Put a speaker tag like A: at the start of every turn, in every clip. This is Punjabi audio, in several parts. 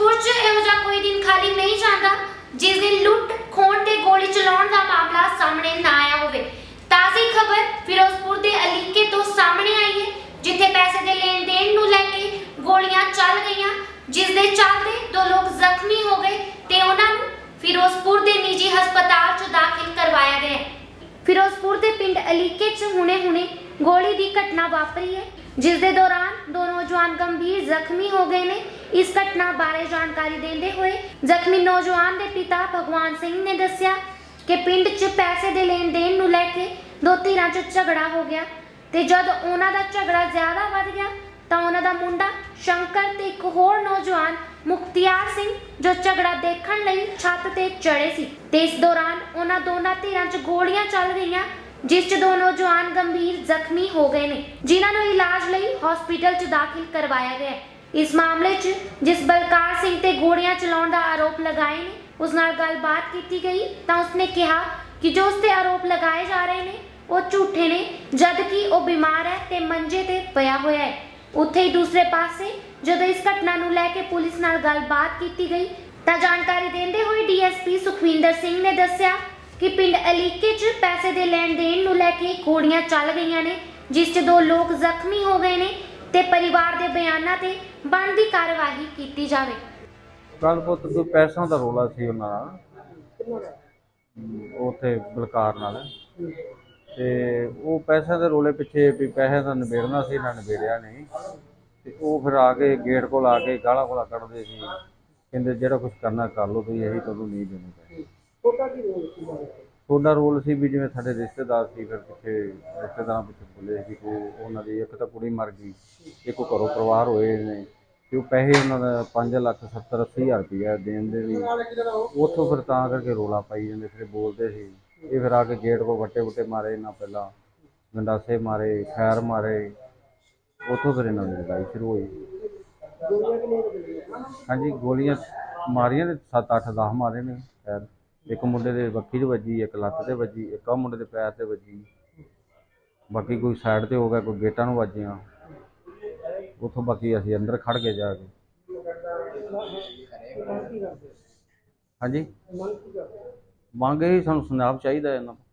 A: ਫਿਰੋਜ਼ਪੁਰ 'ਚ ਇਹੋ ਜਿਹਾ ਕੋਈ ਦਿਨ ਖਾਲੀ ਨਹੀਂ ਜਾਂਦਾ, ਜਿਸ ਦਿਨ ਲੁੱਟ ਖੋਣ ਤੇ ਗੋਲੀ ਚਲਾਉਣ ਦਾ ਮਾਮਲਾ ਸਾਹਮਣੇ ਨਾ ਆਇਆ ਹੋਵੇ। ਤਾਜ਼ੀ ਖਬਰ ਫਿਰੋਜ਼ਪੁਰ ਦੇ ਅਲੀਕੇ ਤੋਂ ਸਾਹਮਣੇ ਆਈ ਹੈ, ਜਿੱਥੇ ਪੈਸੇ ਦੇ ਲੈਣ ਦੇਣ ਨੂੰ ਲੈ ਕੇ ਗੋਲੀਆਂ ਚੱਲ ਗਈਆਂ, ਜਿਸ ਦੇ ਚੱਲਦੇ ਦੋ ਲੋਕ ਜ਼ਖਮੀ ਹੋ ਗਏ ਤੇ ਉਹਨਾਂ ਨੂੰ ਫਿਰੋਜ਼ਪੁਰ ਦੇ ਨਿੱਜੀ ਹਸਪਤਾਲ 'ਚ ਦਾਖਲ ਕਰਵਾਇਆ ਗਿਆ ਹੈ। ਫਿਰੋਜ਼ਪੁਰ ਦੇ ਪਿੰਡ ਅਲੀਕੇ 'ਚ ਹੁਣੇ-ਹੁਣੇ ਗੋਲੀ ਦੀ ਘਟਨਾ ਵਾਪਰੀ ਹੈ। ਜਿਸ ਦੇ ਦੌਰਾਨ ਦੋ ਨੌਜਵਾਨ ਗੰਭੀਰ ਜ਼ਖਮੀ ਹੋ ਗਏ ਨੇ ਇਸ ਘਟਨਾ ਬਾਰੇ ਜਾਣਕਾਰੀ ਦਿੰਦੇ ਹੋਏ ਜ਼ਖਮੀ ਨੌਜਵਾਨ ਦੇ ਪਿਤਾ ਭਗਵਾਨ ਸਿੰਘ ਨੇ ਦੱਸਿਆ ਕਿ ਪਿੰਡ 'ਚ ਪੈਸੇ ਦੇ ਲੈਣ ਦੇਣ ਨੂੰ ਲੈ ਕੇ ਦੋ ਧਿਰਾਂ 'ਚ ਝਗੜਾ ਹੋ ਗਿਆ ਤੇ ਜਦ ਉਹਨਾਂ ਦਾ ਝਗੜਾ ਜ਼ਿਆਦਾ ਵੱਧ ਗਿਆ ਤਾਂ ਉਹਨਾਂ ਦਾ ਮੁੰਡਾ ਸ਼ੰਕਰ ਤੇ ਇੱਕ ਹੋਰ ਨੌਜਵਾਨ ਮੁਖਤਿਆਰ ਸਿੰਘ ਜੋ ਝਗੜਾ ਦੇਖਣ ਲਈ ਛੱਤ ਤੇ ਚੜੇ ਸੀ ਤੇ ਇਸ ਦੌਰਾਨ ਉਹਨਾਂ ਦੋਨਾਂ ਧਿਰਾਂ 'ਚ ਗੋਲੀਆਂ ਚੱਲ ਗਈਆਂ ਜਿਸ 'ਚ ਦੋ ਨੌਜਵਾਨ ਗੰਭੀਰ ਜ਼ਖਮੀ ਹੋ ਗਏ ਨੇ, ਜਿਨ੍ਹਾਂ ਨੂੰ ਇਲਾਜ ਲਈ ਹਸਪੀਟਲ 'ਚ ਦਾਖਲ ਕਰਵਾਇਆ ਗਿਆ ਹੈ। ਇਸ ਮਾਮਲੇ 'ਚ ਜਿਸ ਬਲਕਾਰ ਸਿੰਘ ਤੇ ਗੋਲੀਆਂ ਚਲਾਉਣ ਦਾ ਆਰੋਪ ਲਗਾਏ ਨੇ, ਉਸ ਨਾਲ ਗੱਲਬਾਤ ਕੀਤੀ ਗਈ ਤਾਂ ਉਸਨੇ ਕਿਹਾ ਕਿ ਜੋ ਉਸ ਤੇ ਆਰੋਪ ਲਗਾਏ ਜਾ ਰਹੇ ਨੇ, ਉਹ ਝੂਠੇ ਨੇ ਜਦ ਕਿ ਉਹ ਬਿਮਾਰ ਹੈ ਤੇ ਮੰਜੇ ਤੇ ਪਿਆ ਹੋਇਆ ਹੈ। ਉੱਥੇ ਹੀ ਦੂਸਰੇ ਪਾਸੇ ਜਦੋਂ ਇਸ ਘਟਨਾ ਨੂੰ ਲੈ ਕੇ ਪੁਲਿਸ ਨਾਲ ਗੱਲਬਾਤ ਕੀਤੀ ਗਈ, ਤਾਂ ਜਾਣਕਾਰੀ ਦਿੰਦੇ ਹੋਏ ਡੀਐਸਪੀ ਸੁਖਵਿੰਦਰ ਸਿੰਘ ਨੇ ਦੱਸਿਆ ਕਿ ਪਿੰਡ ਅਲੀਕੇ 'ਚ ਪੈਸੇ ਦੇ ਲੈਣ ਦੇਣ ਨੂੰ ਲੈ ਕੇ ਗੋਲੀਆਂ ਚੱਲ ਗਈਆਂ ਨੇ ਜਿਸ 'ਚ ਦੋ ਲੋਕ ਜ਼ਖਮੀ ਹੋ ਗਏ ਨੇ ਤੇ ਪਰਿਵਾਰ ਦੇ ਬਿਆਨਾਂ ਤੇ ਬਣਦੀ ਕਾਰਵਾਈ ਕੀਤੀ ਜਾਵੇ।
B: ਗੱਲ ਪੁੱਤ ਕੋਈ ਪੈਸਾ ਦਾ ਰੋਲਾ ਸੀ ਉਹਨਾਂ ਦਾ। ਹਮ, ਉੱਥੇ ਬਲਕਾਰ ਨਾਲ। ਤੇ ਉਹ ਪੈਸਿਆਂ ਦੇ ਰੋਲੇ ਪਿੱਛੇ ਵੀ ਪੈਸੇ ਦਾ ਨਿਬੇੜਨਾ ਸੀ ਇਹਨਾਂ ਨਿਬੇੜਿਆ ਨਹੀਂ। ਤੇ ਉਹ ਫਿਰ ਆ ਕੇ ਗੇਟ ਕੋਲ ਆ ਕੇ ਗਾਲਾਂ ਗੋਲਾ ਕੱਢਦੇ ਸੀ। ਕਹਿੰਦੇ ਜਿਹੜਾ ਕੁਝ ਕਰਨਾ ਕਰ ਲਓ ਤੁਸੀਂ ਇਹੀ ਤੁਹਾਨੂੰ ਨਹੀਂ ਦੇਣੇ ਪੈਸੇ ਤੁਹਾਡਾ ਰੋਲ ਸੀ ਵੀ ਜਿਵੇਂ ਸਾਡੇ ਰਿਸ਼ਤੇਦਾਰ ਸੀ ਫਿਰ ਪਿੱਛੇ ਰਿਸ਼ਤੇਦਾਰਾਂ ਪਿੱਛੇ ਬੋਲੇ ਸੀ ਕਿ ਉਹਨਾਂ ਦੀ ਇੱਕ ਤਾਂ ਕੁੜੀ ਮਰ ਗਈ ਇੱਕ ਉਹ ਘਰੋਂ ਪਰਿਵਾਰ ਹੋਏ ਨੇ ਤੇ ਉਹ ਪੈਸੇ ਉਹਨਾਂ ਦਾ 5 ਲੱਖ 70 ਅੱਸੀ ਹਜ਼ਾਰ ਰੁਪਇਆ ਦੇਣ ਦੇ ਵੀ ਉੱਥੋਂ ਫਿਰ ਤਾਂ ਕਰਕੇ ਰੋਲਾ ਪਾਈ ਜਾਂਦੇ ਫਿਰ ਬੋਲਦੇ ਸੀ। ਇਹ ਫਿਰ ਆ ਕੇ ਗੇਟ ਕੋ ਵੱਟੇ ਵੁੱਟੇ ਮਾਰੇ ਨਾ ਪਹਿਲਾਂ ਗੰਡਾਸੇ ਮਾਰੇ ਖੈਰ ਮਾਰੇ। ਉੱਥੋਂ ਫਿਰ ਇਹਨਾਂ ਦੀ ਲੜਾਈ ਸ਼ੁਰੂ ਹੋਈ। ਹਾਂਜੀ ਗੋਲੀਆਂ ਮਾਰੀਆਂ ਨੇ 7 8 10 ਮਾਰੇ ਨੇ ਖੈਰ। ਇੱਕ ਮੁੰਡੇ ਦੇ ਬੱਖੀ 'ਚ ਵੱਜੀ ਇੱਕ ਲੱਤ ਤੇ ਵੱਜੀ ਇੱਕ ਆ ਮੁੰਡੇ ਦੇ ਪੈਰ ਤੇ ਵੱਜੀ। ਬਾਕੀ ਕੋਈ ਸਾਈਡ ਤੇ ਹੋ ਗਿਆ ਕੋਈ ਗੇਟਾਂ ਨੂੰ ਵੱਜੀਆਂ। ਉੱਥੋਂ ਬਾਕੀ ਅਸੀਂ ਅੰਦਰ ਖੜ ਕੇ ਜਾ ਕੇ। ਹਾਂਜੀ? ਮੰਗ ਇਹ ਸਾਨੂੰ ਸੁਨਾਬ ਚਾਹੀਦਾ ਇਹਨਾਂ ਤੋਂ।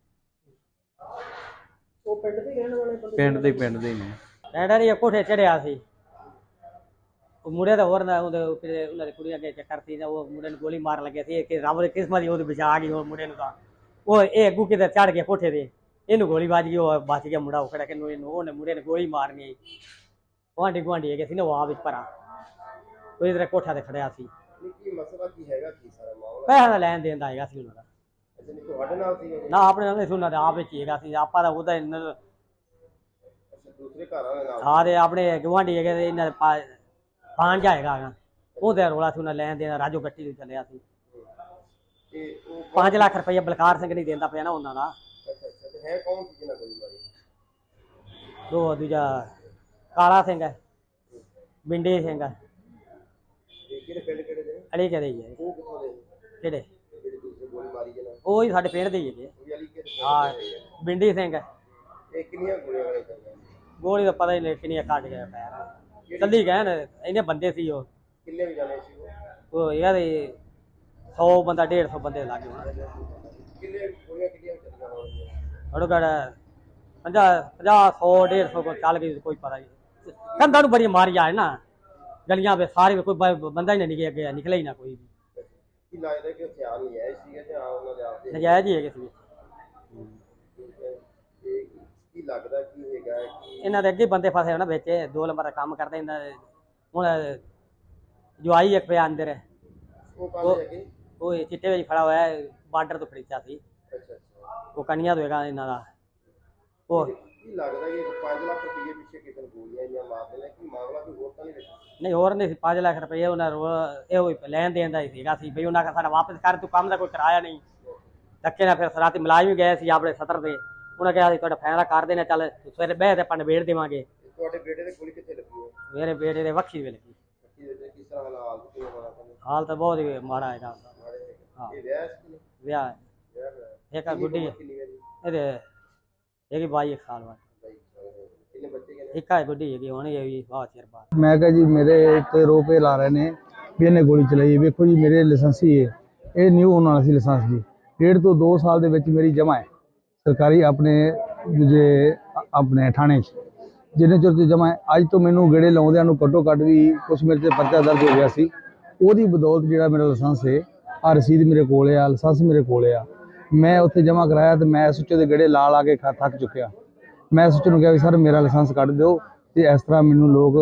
B: ਪਿੰਡ ਦੇ ਪਿੰਡ ਦੇ ਹੀ ਨੇ।
C: ਐਡਾ ਨਹੀਂ ਕੋਠੇ ਚੜਿਆ ਸੀ। ਉਹ ਮੁੰਡੇ ਦਾ ਹੋਰ ਨਾ ਉਹਦੇ ਉੱਤੇ ਉਹਨਾਂ ਦੀ ਕੁੜੀ ਅੱਗੇ ਚੱਕਰ ਸੀ ਨਾ ਉਹ ਮੁੰਡੇ ਨੂੰ ਗੋਲੀ ਮਾਰਨ ਲੱਗੇ ਸੀ ਕਿ ਰੱਬ ਦੀ ਕਿਸਮਤ ਹੀ ਉਹਦੇ ਬਚਾ ਆ ਗਈ ਉਹ ਮੁੰਡੇ ਨੂੰ ਤਾਂ। ਉਹ ਇਹ ਅੱਗੂ ਕਿਤੇ ਚੜ ਗਿਆ ਕੋਠੇ ਤੇ ਇਹਨੂੰ ਗੋਲੀ ਵੱਜ ਗਈ ਉਹ ਬਚ ਗਿਆ ਮੁੰਡਾ ਉਹ ਖੜਾ ਕਿ ਨੂੰ ਉਹਨੇ ਮੁੰਡੇ ਨੇ ਗੋਲੀ ਮਾਰਨੀ ਗੁਆਂਢੀ ਗੁਆਂਢੀ ਹੈਗੇ ਸੀ ਨਾ ਉਹ ਆ ਵਿੱਚ ਭਰਾ। ਉਹ ਇਧਰ ਕੋਠਾ ਤੇ ਖੜਿਆ ਸੀ।
D: ਕੀ ਮਸਲਾ ਕੀ ਹੈਗਾ ਕੀ ਸਾਰਾ ਮਾਮਲਾ?
C: ਪੈਸਾ ਦਾ ਲੈਣ ਦੇਣ ਦਾ ਹੈਗਾ ਸੀ ਉਹਨਾਂ ਦਾ।
D: ਤੁਹਾਡੇ ਨਾਲ ਸੀ?
C: ਨਾ ਆਪਣੇ ਨਾਲ ਸੀ ਉਹਨਾਂ ਦਾ ਆਪ ਵਿੱਚ ਹੈਗਾ ਸੀ। ਆਪਾਂ ਦਾ ਉਹਦਾ
D: ਦੂਸਰੇ ਘਰਾਂ ਦੇ ਨਾਲ?
C: ਸਾਰੇ ਆਪਣੇ ਗਵਾਂਢੀ ਹੈਗੇ ਇਹਨਾਂ ਦੇ ਭਾਂਜਾ ਹੈਗਾ ਗਾ ਉਹਦੇ ਰੋਲਾ ਸੀ ਉਹਨਾਂ ਲੈਣ ਦੇਣ ਰਾਜੋ ਗੱਟੀ ਨੂੰ ਚੱਲਿਆ ਸੀ।
D: ਤੇ ਉਹ
C: 5 ਲੱਖ ਰੁਪਏ ਬਲਕਾਰ ਸਿੰਘ ਨਹੀਂ ਦਿੰਦਾ ਪਿਆ ਨਾ ਉਹਨਾਂ ਦਾ।
D: ਅੱਛਾ ਅੱਛਾ ਤੇ ਹੈ ਕੌਣ ਸੀ ਜਿਹਨਾਂ ਗੋਲੀ ਮਾਰੀ?
C: ਦੋ ਦੂਜਾ ਕਾਲਾ ਸਿੰਘ ਹੈ ਬਿੰਡੇ ਸਿੰਘ ਹੈ।
D: ਇਹ ਕਿਹੜੇ ਪਿੰਡ ਕਿਹੜੇ ਦੇ?
C: ਅੜੀ ਕਦੇ ਹੀ ਹੈ
D: ਉਹ ਕਿੱਥੋਂ ਦੇ?
C: ਕਿਹੜੇ?
D: ਜਿਹੜੇ ਦੂਸਰੇ ਗੋਲੀ ਮਾਰੀ ਜਿਹਨਾਂ
C: ਉਹ ਹੀ ਸਾਡੇ ਪਿੰਡ ਦੇ ਹੀ
D: ਉਹ ਕਿਹੜੇ
C: ਹਾਂ ਬਿੰਡੀ ਸਿੰਘ ਹੈ।
D: ਇਹ ਕਿੰਨੀਆਂ ਗੋਲੀਆਂ ਵਾਲੇ ਚੱਲਦੇ
C: ਗੋਲੀ ਦਾ ਪਤਾ ਹੀ ਨਹੀਂ ਕਿੰਨੀਆਂ ਕੱਢ ਗਿਆ ਪੈਰ ਗਏ ਨੇ ਇਹਨੇ ਬੰਦੇ ਸੀ ਉਹ।
D: ਕਿੰਨੇ ਵੀ ਜਾਣੇ ਸੀ ਉਹ?
C: ਯਾਰ 100 ਬੰਦਾ 150 ਬੰਦੇ ਲੱਗ ਗਏ
D: ਕਿੰਨੇ ਗੋਲੀਆਂ ਕਿੰਨੀਆਂ ਚੱਲੀਆਂ ਹੋਣਗੀਆਂ?
C: ਘੜੋ ਘੜ 50 50 100 150 ਕੋ ਚੱਲ ਗਈ ਕੋਈ ਪਤਾ ਨਹੀਂ। ਕੰਧਾਂ ਨੂੰ ਬੜੀ ਮਾਰੀ ਆਏ ਨਾ। ਗਲੀਆਂ ਵਿੱਚ ਸਾਰੇ ਕੋਈ ਬੰਦਾ ਹੀ ਨਹੀਂ ਨਿਕਲਿਆ ਨਿਕਲਿਆ ਹੀ ਨਾ ਕੋਈ ਵੀ।
D: ਕੀ ਲੱਗਦਾ ਕਿ ਹਥਿਆਰ ਨਹੀਂ ਆਏ ਸੀਗੇ ਜਾਂ ਉਹਨਾਂ ਦੇ ਆਪਦੇ
C: ਨਜਾਇਜ਼ ਹੀ ਹੈਗੇ ਸੀ।
D: ਤੇ ਕੀ ਲੱਗਦਾ ਕੀ ਹੈਗਾ ਕਿ
C: ਇਹਨਾਂ ਦੇ ਅੱਗੇ ਬੰਦੇ ਫਸੇ ਹੋਣ ਵਿੱਚ ਦੋ ਨੰਬਰ ਦਾ ਕੰਮ ਕਰਦੇ ਇਹਨਾਂ ਦੇ। ਹੁਣ ਜਵਾਈ ਇੱਕ ਪਿਆ ਅੰਦਰ। ਹੈ
D: ਉਹ ਕਾਹਦੇ ਹੈਗੇ?
C: ਉਹ ਇਹ ਚਿੱਟੇ ਵਿੱਚ ਖੜਾ ਹੋਇਆ ਹੈ ਬਾਰਡਰ ਤੋਂ ਖਰੀਦਿਆ ਸੀ।
D: ਅੱਛਾ ਅੱਛਾ।
C: ਉਹ ਕਨੀਆਂ ਤੋਂ ਹੈਗਾ ਇਹਨਾਂ ਦਾ। ਉਹ
D: ਕੀ ਲੱਗਦਾ ਕਿ 5 ਲੱਖ ਰੁਪਏ ਪਿੱਛੇ ਕਿਸੇ ਨੂੰ ਗੋਲੀਆਂ ਇੰਨੀਆਂ ਮਾਰਦੇ ਨੇ ਕਿ ਮਾਮਲਾ ਕੋਈ ਹੋਰ ਤਾਂ ਨਹੀਂ ਵਿੱਚ
C: ਨਹੀਂ ਹੋਰ ਨਹੀਂ ਸੀ 5 ਲੱਖ ਰੁਪਏ ਉਹਨਾਂ ਰੋ ਇਹ ਹੋਈ ਲੈਣ ਦੇਣ ਦਾ ਹੀ ਸੀਗਾ ਸੀ। ਬਈ ਉਹਨਾਂ ਕਾ ਸਾਡਾ ਵਾਪਸ ਕਰ ਤੂੰ ਕੰਮ ਦਾ ਕੋਈ ਕਰਾਇਆ ਨਹੀਂ। ਧੱਕੇ ਨਾਲ ਫਿਰ ਰਾਤੀ ਮੁਲਾਜ਼ਮ ਵੀ ਗਏ ਸੀ ਆਪਣੇ ਸਤਰ ਤੇ ਉਹਨਾਂ ਕਿਹਾ ਸੀ ਤੁਹਾਡਾ ਫੈਸਲਾ ਕਰ ਦੇਣਾ ਚੱਲ ਸਵੇਰੇ ਬਹਿ ਤੇ ਆਪਾਂ ਨਿਬੇੜ ਦੇਵਾਂਗੇ।
D: ਤੁਹਾਡੇ ਬੇਟੇ ਦੇ ਗੋਲੀ ਕਿੱਥੇ ਲੱਗੀ ਹੈ
C: ਮੇਰੇ ਬੇਟੇ ਦੇ ਵੱਖੀ ਕੀ
D: ਇਹਦੇ ਕਿਸ ਤਰ੍ਹਾਂ ਹੋਣਾ ਕਹਿੰਦੇ
C: ਹਾਲ ਤਾਂ ਬਹੁਤ ਹੀ ਮਾੜਾ। ਹਾਂ।
D: ਇਹ ਵਿਆਹ ਸੀ? ਕਿ
C: ਵਿਆਹ ਹੈ।
D: ਵਿਆਹ ਹੋਇਆ।
C: ਇੱਕ ਆ ਗੁੱਡੀ ਹੈ।
D: ਕਿੰਨੀ ਵਾਰੀ
C: ਇਹਦੇ ਹੈਗੀ 22 ਇੱਕ ਸਾਲ ਬਾਅਦ
D: ਬਾਈ ਹੋਏ। ਕਿੰਨੇ ਬੱਚੇ
C: ਇੱਕ ਆ ਗੁੱਡੀ ਹੈਗੀ ਹੁਣ ਇਹ ਵੀ ਬਹੁਤ ਚਿਰ ਬਾਅਦ।
E: ਮੈਂ ਕਿਹਾ ਜੀ ਮੇਰੇ ਉੱਤੇ ਰੋਪੇ ਲਾ ਰਹੇ ਨੇ ਵੀ ਇਹਨੇ ਗੋਲੀ ਚਲਾਈ ਹੈ। ਵੇਖੋ ਜੀ ਮੇਰੇ ਲਾਇਸੈਂਸੀ ਹੈ। ਇਹ ਨਿਊ ਹੋਣ ਵਾਲਾ ਸੀ ਲਾਇਸੈਂਸ ਜੀ ਡੇਢ ਤੋਂ 2 ਸਾਲ ਦੇ ਵਿੱਚ ਮੇਰੀ ਜਮ੍ਹਾਂ ਹੈ। ਸਰਕਾਰੀ ਆਪਣੇ ਦੂਜੇ ਆਪਣੇ ਥਾਣੇ 'ਚ। ਜਿੰਨੇ ਚਿਰ ਤੋਂ ਜਮ੍ਹਾਂ ਅੱਜ ਤੋਂ ਮੈਨੂੰ ਗੇੜੇ ਲਾਉਂਦਿਆਂ ਨੂੰ ਘੱਟੋ ਘੱਟ ਵੀ ਕੁਛ ਮੇਰੇ ਤੇ ਪਰਚਾ ਦਰਜ ਹੋ ਗਿਆ ਸੀ। ਉਹਦੀ ਬਦੌਲਤ ਜਿਹੜਾ ਮੇਰਾ ਲਾਇਸੈਂਸ ਹੈ ਆ ਰਸੀਦ ਮੇਰੇ ਕੋਲ ਆ, ਲਾਇਸੈਂਸ ਮੇਰੇ ਕੋਲ ਆ। ਮੈਂ ਉੱਥੇ ਜਮ੍ਹਾਂ ਕਰਾਇਆ ਤੇ ਮੈਂ ਸੁੱਚੇ ਦੇ ਗੇੜੇ ਲਾ ਲਾ ਕੇ ਥੱਕ ਚੁੱਕਿਆ। ਮੈਂ ਸੁੱਚੇ ਨੂੰ ਕਿਹਾ ਵੀ ਸਰ ਮੇਰਾ ਲਾਇਸੈਂਸ ਕੱਢ ਦਿਓ ਤੇ ਇਸ ਤਰ੍ਹਾਂ ਮੈਨੂੰ ਲੋਕ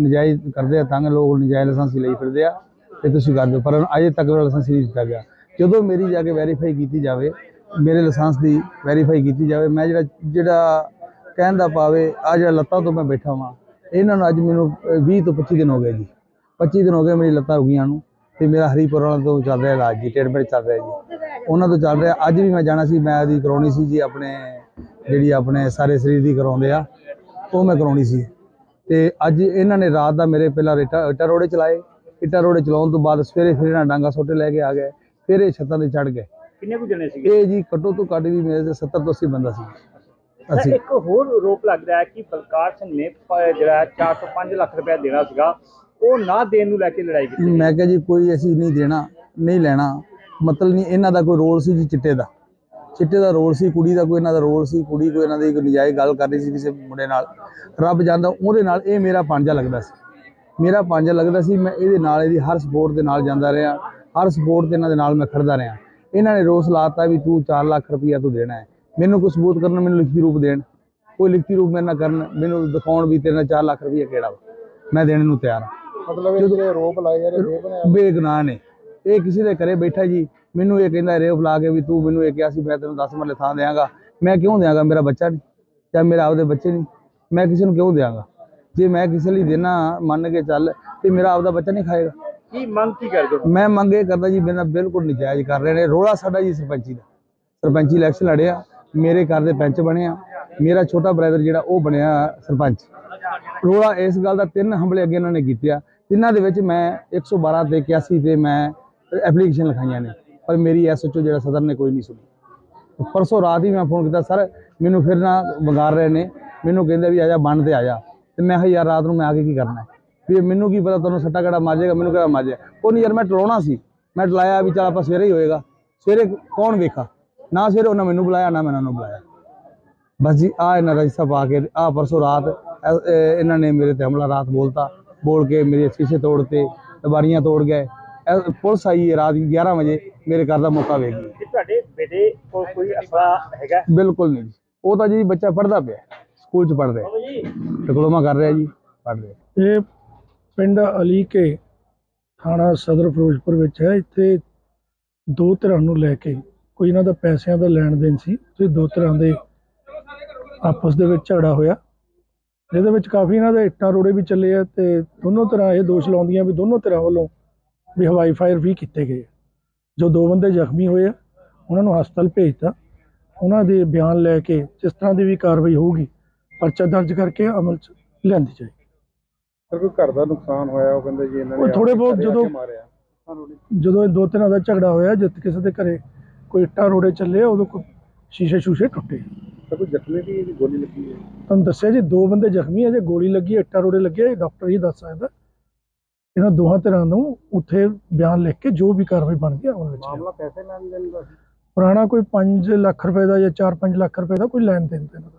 E: ਨਜਾਇਜ਼ ਕਰਦੇ ਆ ਤੰਗ ਲੋਕ ਨਜਾਇਜ਼ ਲਾਇਸੈਂਸ ਲਈ ਫਿਰਦੇ ਆ ਤੇ ਤੁਸੀਂ ਕਰ ਦਿਓ। ਪਰ ਅਜੇ ਤੱਕ ਮੇਰਾ ਲਾਇਸੈਂਸ ਨਹੀਂ ਦਿੱਤਾ ਗਿਆ। ਜਦੋਂ ਮੇਰੀ ਜਾ ਕੇ ਵੈਰੀਫਾਈ ਕੀਤੀ ਜਾਵੇ ਮੇਰੇ ਲਾਇਸੈਂਸ ਦੀ ਵੈਰੀਫਾਈ ਕੀਤੀ ਜਾਵੇ ਮੈਂ ਜਿਹੜਾ ਜਿਹੜਾ ਕਹਿਣ ਦਾ ਪਾਵੇ ਆ ਜਿਹੜਾ ਲੱਤਾਂ ਤੋਂ ਮੈਂ ਬੈਠਾ ਵਾਂ ਇਹਨਾਂ ਨੂੰ ਅੱਜ ਮੈਨੂੰ ਅਹ, 20 ਤੋਂ 25 ਦਿਨ ਹੋ ਗਏ ਜੀ। 25 ਦਿਨ ਹੋ ਗਏ ਮੇਰੀ ਲੱਤਾਂ ਰੁਕੀਆਂ ਨੂੰ ਤੇ ਮੇਰਾ ਹਰੀਪੁਰ ਵਾਲਾ ਤੋਂ ਚੱਲ ਰਿਹਾ ਇਲਾਜ ਜੀ ਟ੍ਰੀਟਮੈਂਟ ਚੱਲ ਰਿਹਾ ਜੀ। ਉਹਨਾਂ ਤੋਂ ਚੱਲ ਰਿਹਾ ਅੱਜ ਵੀ ਮੈਂ ਜਾਣਾ ਸੀ ਮੈਂ ਉਹਦੀ ਕਰਾਉਣੀ ਸੀ ਜੀ ਆਪਣੇ ਜਿਹੜੀ ਆਪਣੇ ਸਾਰੇ ਸਰੀਰ ਦੀ ਕਰਾਉਂਦੇ ਆ ਉਹ ਮੈਂ ਕਰਾਉਣੀ ਸੀ। ਤੇ ਅੱਜ ਇਹਨਾਂ ਨੇ ਰਾਤ ਦਾ ਮੇਰੇ ਪਹਿਲਾਂ ਇੱਟਾਂ ਇੱਟਾਂ ਰੋੜੇ ਚਲਾਏ ਇੱਟਾਂ ਰੋੜੇ ਚਲਾਉਣ ਤੋਂ ਬਾਅਦ ਸਵੇਰੇ ਫਿਰ ਇਹਨਾਂ ਡਾਂਗਾ ਸੋਟੇ ਲੈ ਕੇ ਆ ਗਏ ਫਿਰ ਇਹ ਛੱਤਾਂ ਤੇ ਚੜ ਗਏ।
F: ਕਿੰਨੇ ਕੁ ਜਣੇ ਸੀਗੇ?
E: ਇਹ ਜੀ ਘੱਟੋ ਤੋਂ ਘੱਟ ਵੀ ਮੇਰੇ ਤੇ 70 ਤੋਂ 80 ਬੰਦਾ ਸੀ। ਅਸੀਂ
F: ਇੱਕ ਹੋਰ ਰੋਪ ਲੱਗ ਰਿਹਾ ਹੈ ਕਿ ਬਲਕਾਰ ਸਿੰਘ ਨੇ ਜਿਹੜਾ 4 ਤੋਂ 5 ਲੱਖ ਰੁਪਏ ਦੇਣਾ ਸੀਗਾ। ਉਹ ਨਾ ਦੇਣ ਨੂੰ ਲੈ ਕੇ ਲੜਾਈ ਕੀਤੀ
E: ਮੈਂ ਕਿਹਾ ਜੀ ਕੋਈ ਅਸੀਂ ਨਹੀਂ ਦੇਣਾ ਨਹੀਂ ਲੈਣਾ। ਮਤਲਬ ਨਹੀਂ ਇਹਨਾਂ ਦਾ ਕੋਈ ਰੋਲ ਸੀ ਜੀ ਚਿੱਟੇ ਦਾ। ਚਿੱਟੇ ਦਾ ਰੋਲ ਸੀ ਕੁੜੀ ਦਾ ਕੋਈ ਇਹਨਾਂ ਦਾ ਰੋਲ ਸੀ ਕੁੜੀ ਕੋਈ ਇਹਨਾਂ ਦੀ ਕੋਈ ਨਜਾਇਜ਼ ਗੱਲ ਕਰ ਰਹੀ ਸੀ ਕਿਸੇ ਮੁੰਡੇ ਨਾਲ। ਰੱਬ ਜਾਣਦਾ ਉਹਦੇ ਨਾਲ ਇਹ ਮੇਰਾ ਪੰਜਾ ਲੱਗਦਾ ਸੀ। ਮੇਰਾ ਪੰਜਾ ਲੱਗਦਾ ਸੀ ਮੈਂ ਇਹਦੇ ਨਾਲ ਇਹਦੀ ਹਰ ਸਪੋਰਟ ਦੇ ਨਾਲ ਜਾਂਦਾ ਰਿਹਾ। ਹਰ ਸਪੋਰਟ ਇਹਨਾਂ ਦੇ ਨਾਲ ਮੈਂ ਖੜਦਾ ਰਿਹਾ। ਇਹਨਾਂ ਨੇ ਰੋਸ ਲਾਤਾ ਵੀ ਤੂੰ 4 ਲੱਖ ਰੁਪਈਆ ਤੂੰ ਦੇਣਾ ਹੈ। ਮੈਨੂੰ ਕੋਈ ਸਬੂਤ ਕਰਨ ਮੈਨੂੰ ਲਿਖਤੀ ਰੂਪ ਦੇਣ। ਕੋਈ ਲਿਖਤੀ ਰੂਪ ਮੇਰੇ ਨਾਲ ਕਰਨ ਮੈਨੂੰ ਦਿਖਾਉਣ ਵੀ ਤੇਰੇ ਨਾਲ 4 ਲੱਖ ਰੁਪਈਆ ਕਿਹੜਾ ਵਾ? ਮੈਂ ਦੇਣ ਨੂੰ ਤਿਆਰ ਹਾਂ।
D: ਮਤਲਬ ਇਹ ਜਿਹੜੇ ਆਰੋਪ ਲਾਏ ਜਾ ਰਹੇ
E: ਬੇਗੁਨਾਹ ਨੇ। ਇਹ ਕਿਸੇ ਦੇ ਘਰੇ ਬੈਠਾ ਜੀ ਮੈਨੂੰ ਇਹ ਕਹਿੰਦਾ ਰੇਪ ਲਾ ਕੇ ਵੀ ਤੂੰ ਮੈਨੂੰ ਇਹ ਕਿਹਾ ਸੀ ਮੈਂ ਤੈਨੂੰ 10 ਮਰਲੇ ਥਾਂ ਦਿਆਂਗਾ। ਮੈਂ ਕਿਉਂ ਦਿਆਂਗਾ? ਮੇਰਾ ਬੱਚਾ ਨਹੀਂ ਜਾਂ ਮੇਰਾ ਆਪਦੇ ਬੱਚੇ ਨਹੀਂ। ਮੈਂ ਕਿਸੇ ਨੂੰ ਕਿਉਂ ਦਿਆਂਗਾ? ਜੇ ਮੈਂ ਕਿਸੇ ਲਈ ਦੇਣਾ ਮੰਨ ਕੇ ਚੱਲ ਤੇ ਮੇਰਾ ਆਪਦਾ ਬੱਚਾ ਨਹੀਂ ਖਾਏਗਾ।
F: ਕੀ ਮੰਗ ਕੀ ਕਰਦੇ ਹੋ?
E: ਮੈਂ ਮੰਗ ਇਹ ਕਰਦਾ ਜੀ, ਮੇਰਾ ਬਿਲਕੁਲ ਨਜਾਇਜ਼ ਕਰ ਰਹੇ ਨੇ ਰੋਲਾ ਸਾਡਾ ਜੀ ਸਰਪੰਚੀ ਦਾ। ਸਰਪੰਚੀ ਇਲੈਕਸ਼ਨ ਲੜਿਆ, ਮੇਰੇ ਘਰ ਦੇ ਪੈਂਚ ਬਣਿਆ, ਮੇਰਾ ਛੋਟਾ ਬ੍ਰਦਰ ਜਿਹੜਾ ਉਹ ਬਣਿਆ ਸਰਪੰਚ। ਰੋਲਾ ਇਸ ਗੱਲ ਦਾ ਤਿੰਨ ਹਮਲੇ ਅੱਗੇ ਇਹਨਾਂ ਨੇ ਕੀਤੇ ਆ। ਤਿੰਨਾਂ ਦੇ ਵਿੱਚ ਮੈਂ 112 ਤੇ 81 ਤੇ ਮੈਂ ਐਪਲੀਕੇਸ਼ਨ ਲਿਖਾਈਆਂ ਨੇ, ਪਰ ਮੇਰੀ ਐਸਐਚਓ ਜਿਹੜਾ ਸਦਰ ਨੇ ਕੋਈ ਨਹੀਂ ਸੁਣੀ। ਪਰਸੋਂ ਰਾਤ ਹੀ ਮੈਂ ਫੋਨ ਕੀਤਾ, ਸਰ, ਮੈਨੂੰ ਫਿਰ ਨਾ ਵੰਗਾਰ ਰਹੇ ਨੇ। ਮੈਨੂੰ ਕਹਿੰਦੇ ਵੀ ਆ ਜਾ, ਬੰਨ ਤੇ ਆ ਜਾ। ਤੇ ਮੈਂ ਕਿਹਾ, ਯਾਰ, ਰਾਤ ਨੂੰ ਮੈਂ ਆ ਕੇ ਕੀ ਕਰਨਾ ਵੀ ਮੈਨੂੰ ਕੀ ਪਤਾ ਤੁਹਾਨੂੰ ਸੱਟਾ ਕਿਹੜਾ ਮਾਰ ਜਾਏਗਾ ਮੈਨੂੰ ਕਿਹੜਾ ਮਾਰ ਜਾਏਗਾ ਕੋਈ ਨਹੀਂ ਯਾਰ ਮੈਂ ਟਲਾਉਣਾ ਸੀ। ਮੈਂ ਟਲਾਇਆ ਵੀ ਚਲ ਆਪਾਂ ਸਵੇਰੇ ਹੀ ਹੋਏਗਾ। ਸਵੇਰੇ ਕੌਣ ਵੇਖਾ? ਨਾ ਸਵੇਰੇ ਉਹਨਾਂ ਮੈਨੂੰ ਬੁਲਾਇਆ ਨਾ ਮੈਂ ਉਹਨਾਂ ਨੂੰ ਬੁਲਾਇਆ। ਬਸ ਜੀ ਆ ਇਹਨਾਂ ਦਾ ਹਿੱਸਾ ਪਾ ਕੇ ਆ ਪਰਸੋਂ ਰਾਤ ਇਹ- ਇਹ ਇਹਨਾਂ ਨੇ ਮੇਰੇ ਤੇ ਹਮਲਾ ਰਾਤ ਬੋਲਤਾ। ਬੋਲ ਕੇ ਮੇਰੇ ਸ਼ੀਸ਼ੇ ਤੋੜਤੇ ਦਵਾਰੀਆਂ ਤੋੜ ਗਏ। ਪੁਲਿਸ ਆਈ ਹੈ ਰਾਤ 11 ਵਜੇ ਮੇਰੇ ਘਰ ਦਾ ਮੌਕਾ ਵੇਖ ਗਈ
F: ਤੁਹਾਡੇ ਬੇਟੇ ਕੋਲ ਕੋਈ ਅਸਲਾ ਹੈਗਾ?
E: ਬਿਲਕੁਲ ਨਹੀਂ ਜੀ। ਉਹ ਤਾਂ ਜੀ ਬੱਚਾ ਪੜਦਾ ਪਿਆ ਸਕੂਲ ਚ ਪੜ ਰਿਹਾ
F: ਜੀ।
E: ਡਿਪਲੋਮਾ ਕਰ ਰਿਹਾ ਜੀ ਪੜ ਰਿਹਾ।
G: ਇਹ ਪਿੰਡ ਅਲੀ ਕੇ ਥਾਣਾ ਸਦਰ ਫਿਰੋਜ਼ਪੁਰ ਵਿੱਚ ਹੈ। ਇੱਥੇ ਦੋ ਧਿਰਾਂ ਨੂੰ ਲੈ ਕੇ ਕੋਈ ਇਹਨਾਂ ਦਾ ਪੈਸਿਆਂ ਦਾ ਲੈਣ ਦੇਣ ਸੀ। ਤੇ ਦੋ ਤਰ੍ਹਾਂ ਦੇ ਆਪਸ ਦੇ ਵਿੱਚ ਝਗੜਾ ਹੋਇਆ। ਜਿਹਦੇ ਵਿੱਚ ਕਾਫੀ ਇਹਨਾਂ ਦੇ ਇੱਟਾਂ ਰੋੜੇ ਵੀ ਚੱਲੇ ਆ ਤੇ ਦੋਨੋਂ ਤਰ੍ਹਾਂ ਇਹ ਦੋਸ਼ ਲਾਉਂਦੀਆਂ ਵੀ ਦੋਨੋਂ ਧਿਰਾਂ ਵੱਲੋਂ ਵੀ ਹਵਾਈ ਫਾਇਰ ਵੀ ਕੀਤੇ ਗਏ ਜੋ ਦੋ ਬੰਦੇ ਜ਼ਖਮੀ ਹੋਏ ਆ, ਉਹਨਾਂ ਨੂੰ ਹਸਪਤਾਲ ਭੇਜਤਾ। ਉਹਨਾਂ ਦੇ ਬਿਆਨ ਲੈ ਕੇ ਜਿਸ ਤਰ੍ਹਾਂ ਦੀ ਵੀ ਕਾਰਵਾਈ ਹੋਊਗੀ, ਪਰਚਾ ਦਰਜ ਕਰਕੇ ਅਮਲ 'ਚ ਲਿਆਂਦੀ ਜਾਏਗੀ।
D: ਸਰ ਕੋਈ ਘਰ ਦਾ ਨੁਕਸਾਨ ਹੋਇਆ ਉਹ ਕਹਿੰਦੇ ਜੀ ਇਹਨਾਂ
G: ਉਹ ਥੋੜ੍ਹੇ ਬਹੁਤ ਜਦੋਂ-
D: ਮਾਰਿਆ।
G: ਜਦੋਂ ਇਹ ਦੋ ਤਿੰਨਾਂ ਦਾ ਝਗੜਾ ਹੋਇਆ ਜਿੱਤ ਕਿਸੇ ਦੇ ਘਰੇ ਕੋਈ ਇੱਟਾਂ ਰੋੜੇ ਚੱਲੇ ਉਦੋਂ ਕੋਈ ਸ਼ੀਸ਼ੇ ਸ਼ੂਸ਼ੇ ਟੁੱਟੇ।
D: ਸਰ ਕੋਈ ਜ਼ਖਮੀ ਵੀ ਇਹਦੀ ਗੋਲੀ ਲੱਗੀ ਹੈ?
G: ਤੁਹਾਨੂੰ ਦੱਸਿਆ ਜੀ ਦੋ ਬੰਦੇ ਜ਼ਖਮੀ ਆ ਜੇ ਗੋਲੀ ਲੱਗੀ ਹੈ, ਇੱਟਾਂ ਰੋੜੇ ਲੱਗੇ ਆ, ਇਹ ਡਾਕਟਰ ਹੀ ਦੱਸ ਸਕਦਾ। ਇਹਨਾਂ ਦੋਹਾਂ ਤਰ੍ਹਾਂ ਨੂੰ ਉੱਥੇ ਬਿਆਨ ਲਿਖ ਕੇ ਜੋ ਵੀ ਕਾਰਵਾਈ ਬਣਦੀ ਆ ਉਹਨਾਂ ਵਿੱਚ
D: ਮਾਮਲਾ ਪੈਸੇ ਨਾਲ ਹੀ ਦਾ ਸੀ।
G: ਪੁਰਾਣਾ ਕੋਈ 5 ਲੱਖ ਰੁਪਏ ਦਾ ਜਾਂ 4-5 ਲੱਖ ਰੁਪਏ ਦਾ ਕੋਈ ਲੈਣ ਦੇਣ ਤੇ ਇਹਨਾਂ ਦਾ।